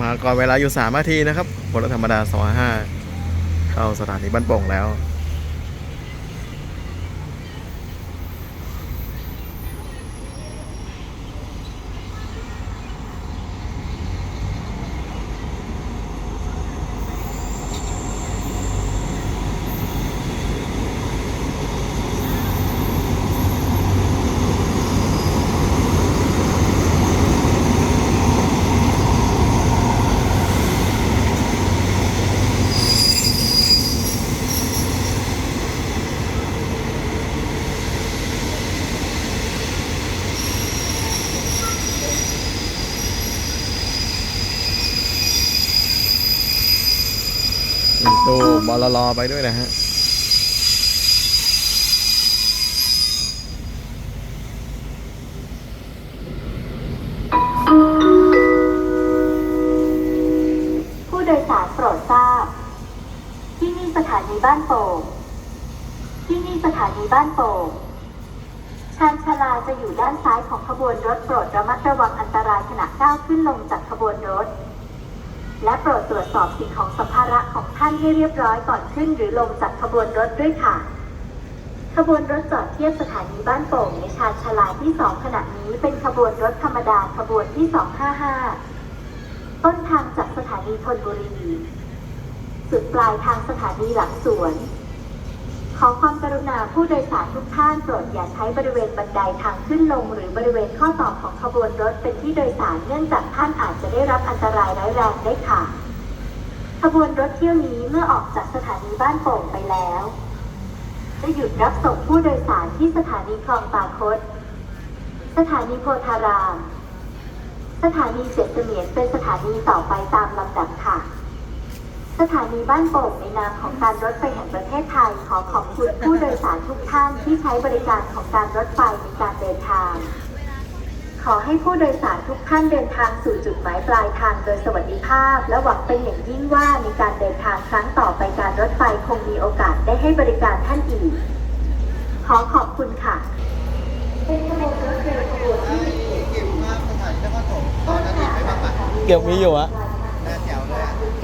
มาก่อนเวลาอยู่สามนาทีนะครับบนรถธรรมดาสองห้าเข้าสถานีบ้านโป่งแล้ว ตู้บอลลอไปด้วยนะฮะผู้โดยสารโปรดทราบ ที่นี่สถานีบ้านโป่งที่นี่สถานีบ้านโป่งชานชาลาจะอยู่ด้านซ้ายของขบวนรถโปรดระมัดระวังอันตรายขณะก้าวขึ้นลงจากขบวนรถ และโปรดตรวจสอบสิ่งของสัมภาระของท่านให้เรียบร้อยก่อนขึ้นหรือลงจากขบวนรถด้วยค่ะ ขบวนรถจอดเทียบสถานีบ้านโป่งในชานชาลาที่สองขณะนี้เป็นขบวนรถธรรมดาขบวนที่ 255 ต้นทางจากสถานีธนบุรี สุดปลายทางสถานีหลังสวน อความกรุณาผู้โดยสารทุกท่านโปรดอย่าใช้บริเวณบันไดทางขึ้นลง หรือบริเวณข้อต่อของขบวนรถเป็นที่โดยสารเนื่องจากท่านอาจจะได้รับอันตรายร้ายแรงได้ค่ะ ขบวนรถเที่ยวนี้เมื่อออกจากสถานีบ้านโป่งไปแล้ว จะหยุดรับส่งผู้โดยสารที่สถานีคลองตาคดสถานีโพธาราม สถานีเจ็ดเสมียนเป็นสถานีต่อไปตามลำดับค่ะ สถานีบ้านโป่งในนามของการรถไฟแห่งประเทศไทย ขอขอบคุณผู้โดยสารทุกท่านที่ใช้บริการของการรถไฟในการเดินทาง ขอให้ผู้โดยสารทุกท่านเดินทางสู่จุดหมายปลายทางโดยสวัสดิภาพ และหวังเป็นอย่างยิ่งว่าในการเดินทางครั้งต่อไปการรถไฟคงมีโอกาสได้ให้บริการท่านอีก ขอขอบคุณค่ะ เป็นขบวนรถเร็วขบวนที่เก็บภาพสถานีนครปฐมตอนอดีตไว้บ้างปะเก็บมีอยู่อะ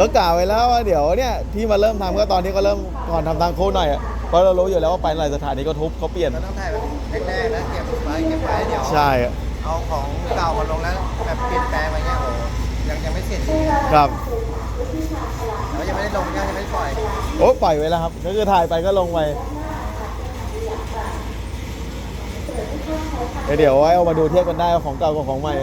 ก็กล่าวไว้แล้วว่าเดี๋ยวเนี่ยที่มาเริ่มทำก็ตอนที่ก็เริ่มก่อนทำทางโค้งหน่อยอะเพราะเรารู้อยู่แล้วว่าไปหลายสถานีก็ทุบเขาเปลี่ยน เราต้องถ่ายแบบแรกๆแล้วเก็บไว้เก็บไว้เดี๋ยว ใช่อะเอาของเก่ามาลงแล้วแบบเปลี่ยนแปลงอะไรเงี้ยโอ้ยังยังไม่เสร็จดีอะครับแล้วยังไม่ได้ลงยังยังไม่ได้ปล่อยโอ้ปล่อยไว้แล้วครับก็คือถ่ายไปก็ลงไปเดี๋ยวเดี๋ยวไว้เอามาดูเทียบกันได้ว่าของเก่ากับของใหม่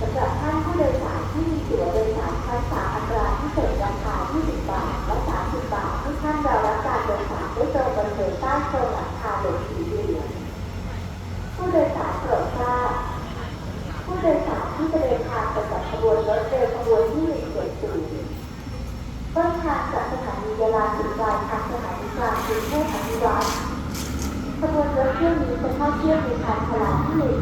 สำหรับท่านผู้โดยสารที่มีตั๋วโดยสารชั้นสามอัตราพิเศษราคา 20 บาท และ 30 บาทที่ท่านรอรับการโดยสารได้ตรงบริเวณใต้โซนหลังคาเหล็กสีเหลืองผู้โดยสารโปรดทราบผู้โดยสารที่จะเดินทางไปกับขบวนรถเร็วขบวนที่170ต้นทางจากสถานียาลาถึงปลายทางสถานีกลางกรุงเทพอภิวัตรขบวนรถเที่ยวนี้จะเข้าเที่ยวในทางพลาที่หนึ่ง